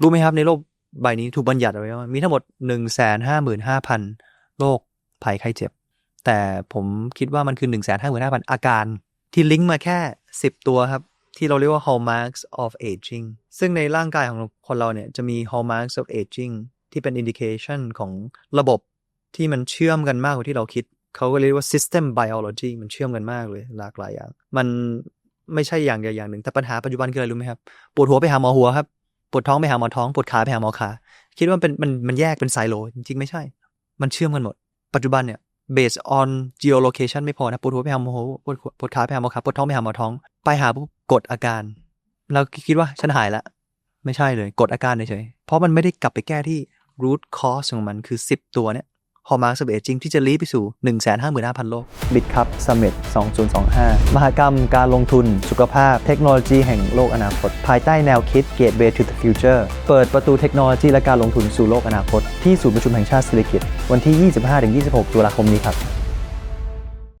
รู้ไหมครับในโลกใบนี้ถูกบัญญัติเอาไว้ว่ามีทั้งหมด 1 5 5 5 0 0 0โรคภัยไข้เจ็บ แต่ผมคิดว่ามันคือ 1 5 5 5 0 0 0 อาการที่ลิงก์มาแค่ 10 ตัวครับ ที่เราเรียกว่า hallmarks of aging ซึ่งในร่างกายของคนเราเนี่ยจะมี hallmarks of aging ที่เป็น indication ของระบบที่มันเชื่อมกันมากกว่าที่เราคิด เขาก็เรียกว่า system biology มันเชื่อมกันมากเลยหลากหลายอย่าง มันไม่ใช่อย่างใดอย่างหนึ่ง แต่ปัญหาปัจจุบันคืออะไรรู้ไหมครับ ปวดหัวไปหาหมอหัวครับ ปวดท้องไปหาหมอท้อง ปวดขาไปหาหมอขา คิดว่าเป็นมันมันแยกเป็นไซโล จริงๆ ไม่ใช่ มันเชื่อมกันหมด ปัจจุบันเนี่ย based on geolocation ไม่พอนะ ปวดหัวไปหาหมอหัวปวดปวดขาไปหาหมอขา ปวดท้องไปหาหมอท้อง ไปหาปุ๊บกดอาการ เราคิดว่าฉันหายละไม่ใช่เลย กดอาการเฉยๆเพราะมันไม่ได้กลับไปแก้ที่ root cause ของมันคือ 10 ตัวเนี่ย ฮอมาร์สเบจริงที่จะลีดไปสู่ 155,000 โลกบิดครับ Summit 2025 มหกรรมการลงทุน สุขภาพ เทคโนโลยีแห่งโลกอนาคต ภายใต้แนวคิด Gateway to the Future เปิดประตูเทคโนโลยีและการลงทุนสู่โลกอนาคต ที่ศูนย์ประชุมแห่งชาติสิริกิติ์วันที่ 25-26 ตุลาคมนี้ครับ